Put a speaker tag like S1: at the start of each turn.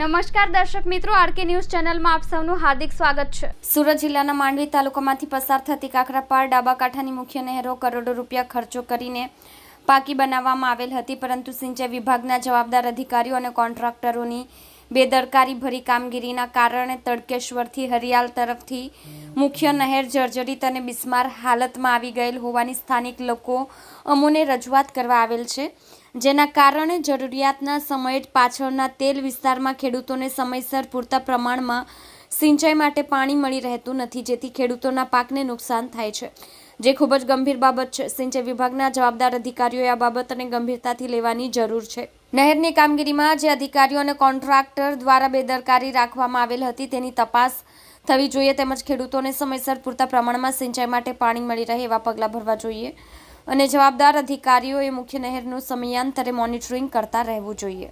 S1: નમસ્કાર દર્શક મિત્રો, આરકે ન્યૂઝ ચેનલમાં આપ સૌનું હાર્દિક સ્વાગત છે. સુરત જિલ્લાના માંડવી તાલુકામાંથી પસાર થતી કાકરાપાર ડાબા કાંઠાની મુખ્ય નહેરો કરોડો રૂપિયા ખર્ચો કરીને પાકી બનાવવામાં આવેલ હતી, પરંતુ સિંચાઈ વિભાગના જવાબદાર અધિકારીઓ અને કોન્ટ્રાક્ટરોની બેદરકારી ભરી કામગીરીના કારણે તડકેશ્વરથી હરિયાલ તરફથી મુખ્ય નહેર જર્જરિત અને બિસ્માર હાલતમાં આવી ગયેલ હોવાની સ્થાનિક લોકો અમોને રજૂઆત કરવા આવેલ છે. જેના કારણે જરૂરિયાતના સમયે જ પાછળના તેલ વિસ્તારમાં ખેડૂતોને સમયસર પૂરતા પ્રમાણમાં સિંચાઈ માટે પાણી મળી રહેતું નથી, જેથી ખેડૂતોના પાકને નુકસાન થાય છે. જે ખૂબ જ ગંભીર બાબત છે. સિંચાઈ વિભાગના જવાબદાર અધિકારીઓએ આ બાબતને ગંભીરતાથી લેવાની જરૂર છે. નહેરની કામગીરીમાં જે અધિકારીઓ અને કોન્ટ્રાક્ટર દ્વારા બેદરકારી રાખવામાં આવેલ હતી તેની તપાસ થવી જોઈએ તેમજ ખેડૂતોને સમયસર પૂરતા પ્રમાણમાં સિંચાઈ માટે પાણી મળી રહે એવા પગલાં ભરવા જોઈએ અને જવાબદાર અધિકારીઓએ મુખ્ય નહેરનું સમયાંતરે મોનિટરિંગ કરતા રહેવું જોઈએ.